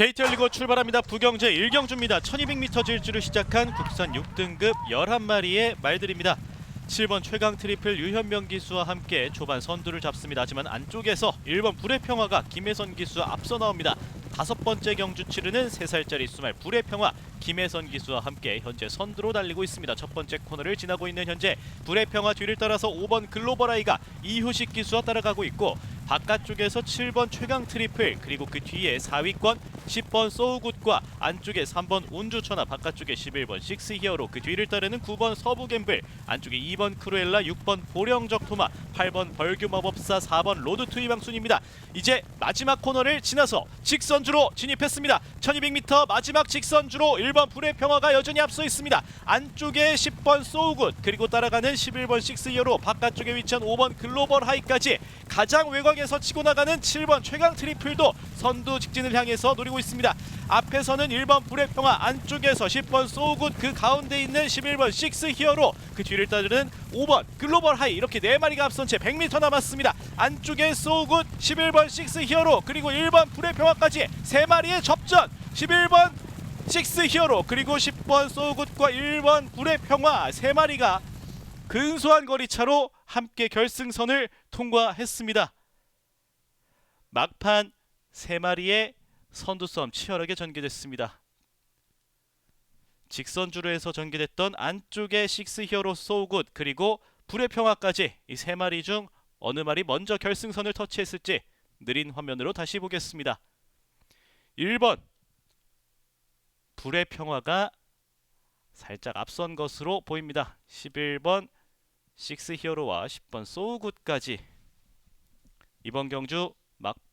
KTR 리그 출발합니다. 부경제 1경주입니다. 1200m 질주를 시작한 국산 6등급 11마리의 말들입니다. 7번 최강 트리플 유현명 기수와 함께 초반 선두를 잡습니다. 하지만 안쪽에서 1번 불의 평화가 김혜선 기수와 앞서 나옵니다. 다섯 번째 경주 치르는 3살짜리 수말 불의 평화 김혜선 기수와 함께 현재 선두로 달리고 있습니다. 첫 번째 코너를 지나고 있는 현재 불의 평화 뒤를 따라서 5번 글로벌 아이가 이효식 기수와 따라가고 있고 바깥쪽에서 7번 최강 트리플 그리고 그 뒤에 4위권 10번 소우굿과 안쪽에 3번 운주천하 바깥쪽에 11번 식스 히어로 그 뒤를 따르는 9번 서부 갬블 안쪽에 2번 크루엘라 6번 보령적 토마 8번 벌규 마법사 4번 로드 투 이방순입니다. 이제 마지막 코너를 지나서 직선주로 진입했습니다. 1200m 마지막 직선주로 1번 불의 평화가 여전히 앞서 있습니다. 안쪽에 10번 소우굿 그리고 따라가는 11번 식스 히어로 바깥쪽에 위치한 5번 글로벌 하이까지 가장 외곽에서 치고 나가는 7번 최강 트리플도 선두 직진을 향해서 노리고 있습니다. 앞에서는 1번 불의 평화 안쪽에서 10번 소우굿 그 가운데 있는 11번 식스 히어로 그 뒤를 따르는 5번 글로벌 하이 이렇게 네 마리가 앞선 채 100m 남았습니다. 안쪽에 소우굿 11번 식스 히어로 그리고 1번 불의 평화까지 세 마리의 접전 11번 식스 히어로 그리고 10번 소우굿과 1번 불의 평화 세 마리가 근소한 거리 차로 함께 결승선을 통과했습니다. 막판 세 마리의 선두 싸움 치열하게 전개됐습니다. 직선주로 해서 전개됐던 안쪽에 식스 히어로 소우굿 그리고 불의 평화까지 이 세 마리 중 어느 마리 먼저 결승선을 터치했을지 느린 화면으로 다시 보겠습니다. 1번 불의 평화가 살짝 앞선 것으로 보입니다. 11번 식스 히어로와 10번 소우굿까지 이번 경주 막판